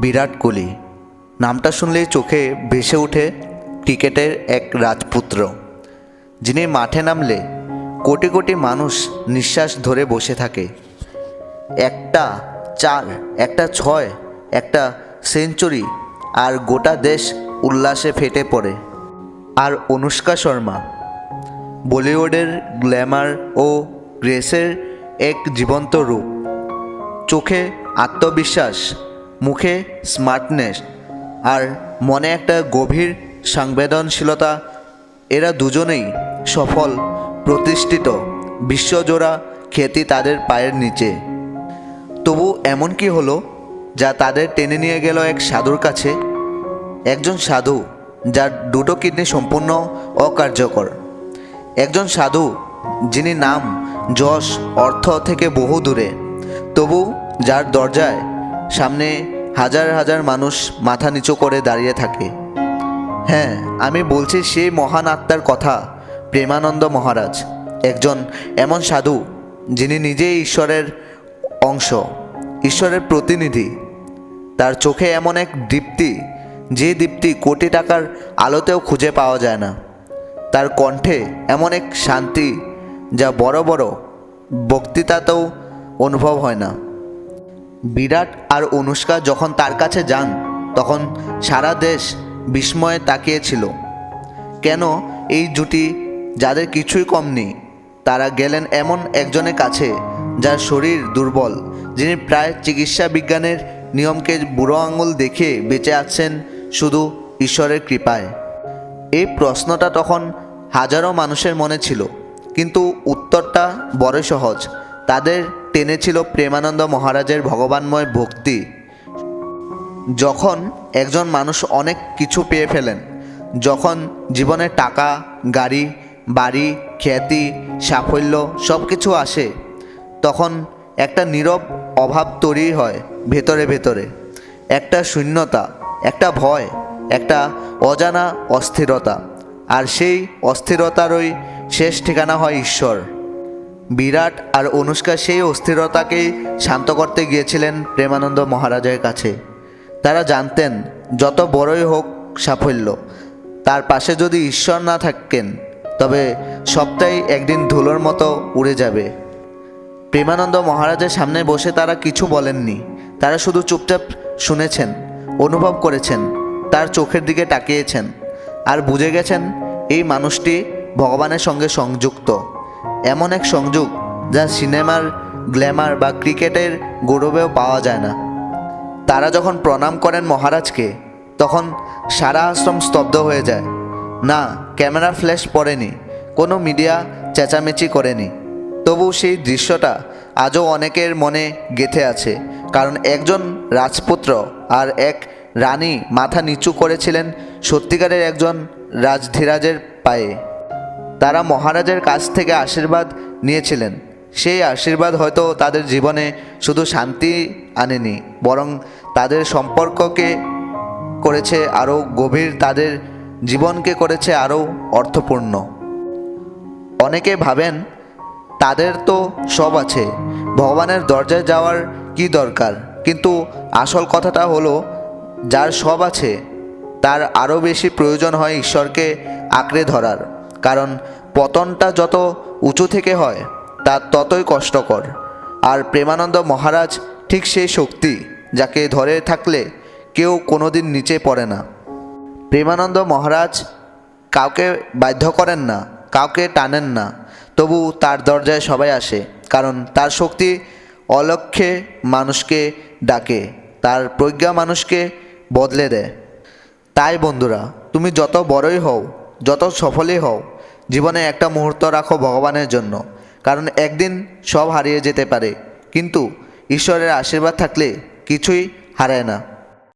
বিরাট কোহলি। নামটা শুনলেই চোখে ভেসে ওঠে ক্রিকেটের এক রাজপুত্র, যিনি মাঠে নামলে কোটি কোটি মানুষ নিঃশ্বাস ধরে বসে থাকে। একটা চার, একটা ছয়, একটা সেঞ্চুরি আর গোটা দেশ উল্লাসে ফেটে পড়ে। আর অনুষ্কা শর্মা, বলিউডের গ্ল্যামার ও গ্রেসের এক জীবন্ত রূপ। চোখে আত্মবিশ্বাস মুখে স্মার্টনেস আর মনে একটা গভীর সংবেদনশীলতা, এরা দুজনেই সফল, প্রতিষ্ঠিত, বিশ্বজোড়া খ্যাতি তাদের পায়ের নিচে। তবু এমন কি হলো যা তাদের টেনে নিয়ে গেল এক সাধুর কাছে? একজন সাধু যার দুটো কিডনি সম্পূর্ণ অকার্যকর। একজন সাধু যিনি নাম, যশ, অর্থ থেকে বহু দূরে তবু যার দরজায় সামনে হাজার হাজার মানুষ মাথা নিচু করে দাঁড়িয়ে থাকে। হ্যাঁ আমি বলছি সেই মহান আত্মার কথা, প্রেমানন্দ মহারাজ, একজন এমন সাধু যিনি নিজেই ঈশ্বরের অংশ, ঈশ্বরের প্রতিনিধি। তার চোখে এমন এক দীপ্তি, যে দীপ্তি কোটি টাকার আলোতেও খুঁজে পাওয়া যায় না। তার কণ্ঠে এমন এক শান্তি যা বড় বড় বক্তৃতাতেও অনুভব হয় না। বিরাট আর অনুষ্কা যখন তার কাছে যান, তখন সারা দেশ বিস্ময়ে তাকিয়েছিল। কেন এই জুটি যাদের কিছুই কম নেই, তারা গেলেন এমন একজনের কাছে যার শরীর দুর্বল, যিনি প্রায় চিকিৎসা বিজ্ঞানের নিয়মকে বুড়ো আঙুল দেখে বেঁচে আছেন শুধু ঈশ্বরের কৃপায়। এই প্রশ্নটা তখন হাজারো মানুষের মনে ছিল, কিন্তু উত্তরটা বড় সহজ। তাদের টেনেছিল প্রেমানন্দ মহারাজের ভগবানময় ভক্তি। যখন একজন মানুষ অনেক কিছু পেয়ে ফেলেন, যখন জীবনে টাকা, গাড়ি, বাড়ি, খ্যাতি, সাফল্য সব কিছু আসে, তখন একটা নীরব অভাব তৈরি হয় ভেতরে ভেতরে। একটা শূন্যতা, একটা ভয়, একটা অজানা অস্থিরতা। আর সেই অস্থিরতারই শেষ ঠিকানা হয় ঈশ্বর। বিরাট আর অনুষ্কা সেই অস্থিরতাকেই শান্ত করতে গিয়েছিলেন প্রেমানন্দ মহারাজের কাছে। তারা জানতেন, যত বড়ই হোক সাফল্য, তার পাশে যদি ঈশ্বর না থাকেন, তবে সবটাই একদিন ধুলোর মতো উড়ে যাবে। প্রেমানন্দ মহারাজের সামনে বসে তারা কিছু বলেননি। তারা শুধু চুপচাপ শুনেছেন, অনুভব করেছেন, তার চোখের দিকে তাকিয়েছেন। আর বুঝে গেছেন, এই মানুষটি ভগবানের সঙ্গে সংযুক্ত। এমন এক সংযোগ যা সিনেমার, গ্ল্যামার বা ক্রিকেটের গৌরবেও পাওয়া যায় না। তারা যখন প্রণাম করেন মহারাজকে, তখন সারা আশ্রম স্তব্ধ হয়ে যায়। না ক্যামেরা ফ্ল্যাশ পড়েনি, কোনো মিডিয়া চেঁচামেচি করেনি। তবু সেই দৃশ্যটা আজও অনেকের মনে গেঁথে আছে, কারণ একজন রাজপুত্র আর এক রানী মাথা নিচু করেছিলেন সত্যিকারের একজন রাজধীরাজের পায়ে। তারা মহারাজের কাছ থেকে আশীর্বাদ নিয়েছিলেন। সেই আশীর্বাদ হয়তো তাদের জীবনে শুধু শান্তি আনেনি, বরং তাদের সম্পর্ককে করেছে আরও গভীর, তাদের জীবনকে করেছে আরও অর্থপূর্ণ। অনেকে ভাবেন, তাদের তো সব আছে, ভগবানের দরজায় যাওয়ার কি দরকার? কিন্তু আসল কথাটা হলো, যার সব আছে, তার আরও বেশি প্রয়োজন হয় ঈশ্বরকে আঁকড়ে ধরার। কারণ পতনটা যত উঁচু থেকে হয়, তা ততই কষ্টকর। আর প্রেমানন্দ মহারাজ ঠিক সেই শক্তি যাকে ধরে থাকলে কেউ কোনোদিন নিচে পড়ে না। প্রেমানন্দ মহারাজ কাউকে বাধ্য করেন না, কাউকে টানেন না, তবু তার দরজায় সবাই আসে, কারণ তার শক্তি অলক্ষ্যে মানুষকে ডাকে, তার প্রজ্ঞা মানুষকে বদলে দেয়। তাই বন্ধুরা, তুমি যত বড়ই হও, যত সফলই হও জীবনে একটা মুহূর্ত রাখো ভগবানের জন্য, কারণ একদিন সব হারিয়ে যেতে পারে। কিন্তু ঈশ্বরের আশীর্বাদ থাকলে কিছুই হারায় না।